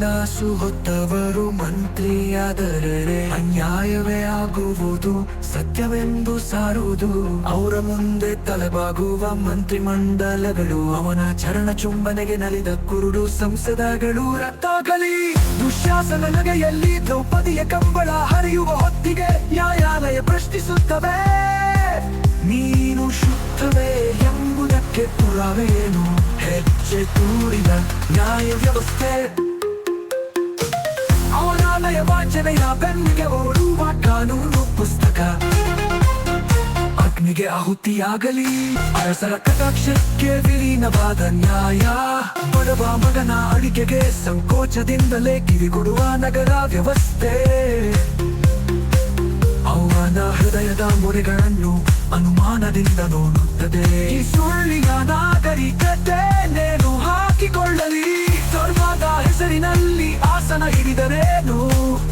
ಗಂಡಸು ಹೊತ್ತವರು ಮಂತ್ರಿಯಾದರೆ ಅನ್ಯಾಯವೇ ಆಗುವುದು, ಸತ್ಯವೆಂದು ಸಾರುವುದು. ಅವರ ಮುಂದೆ ತಲೆಬಾಗುವ ಮಂತ್ರಿಮಂಡಲಗಳು, ಅವನ ಚರಣ ಚುಂಬನೆಗೆ ನಲಿದ ಕುರುಡು ಸಂಸದಗಳು, ರಕ್ತಾಗಲಿ. ದುಶ್ಯಾಸನ ನಗೆಯಲ್ಲಿ ದ್ರೌಪದಿಯ ಕಂಬಳ ಹರಿಯುವ ಹೊತ್ತಿಗೆ ನ್ಯಾಯಾಲಯ ಪ್ರಶ್ನಿಸುತ್ತವೆ. ನೀನು ಶುದ್ಧವೇ ಎಂಬುದಕ್ಕೆ ಪುರಾವೆಯೇನು ಹೆಜ್ಜೆ ತೂರಿದ ನ್ಯಾಯ ವ್ಯವಸ್ಥೆ ವಾಂಚನೆಯ ಬೆನ್ನಿಗೆ ಓಡುವ ಕಾನೂನು ಪುಸ್ತಕ. ಅಗ್ನಿಗೆ ಆಹುತಿಯಾಗಲಿ, ಅರಸರ ಕಟಾಕ್ಷಕ್ಕೆ ವಿಲೀನವಾದ ನ್ಯಾಯ. ಬಡವ ಮಗನ ಅಡಿಕೆಗೆ ಸಂಕೋಚದಿಂದಲೇ ಕಿವಿಗೊಡುವ ನಗರ ವ್ಯವಸ್ಥೆ. ಅವನ ಹೃದಯದ ಮೊರೆಗಳನ್ನು ಅನುಮಾನದಿಂದ ನೋಡುತ್ತದೆ. ಸುಳ್ಳಿನ ನಾಗರಿಕತೆ ಹಿಡಿದರೇನು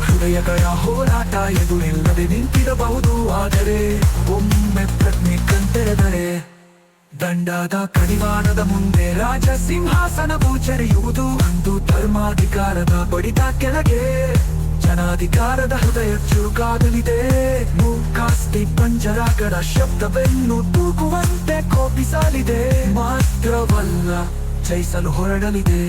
ಹೃದಯಗಳ ಹೋರಾಟ ಎದುರಿಲ್ಲದೆ ನಿಂತಿರಬಹುದು, ಆದರೆ ಒಮ್ಮೆ ಪ್ರಜ್ಞೆ ಕಂತೆರೆದರೆ ದಂಡಾದ ಕಡಿವಾಣದ ಮುಂದೆ ರಾಜ ಸಿಂಹಾಸನ ಚೆರೆಯುವುದು ಅಂದು ಧರ್ಮಾಧಿಕಾರದ ಬಡಿತ ಕೆಳಗೆ. ಜನಾಧಿಕಾರದ ಹೃದಯ ಚುರುಕಾಗಲಿದೆ. ಮೂಕಾಸ್ತಿ ಪಂಜರಗಳ ಶಬ್ದವೆನ್ನು ತೂಗುವಂತೆ ಕೋಪಿಸಲಿದೆ. ಮಾತ್ರವಲ್ಲ, ಜಯಿಸಲು ಹೊರಡಲಿದೆ.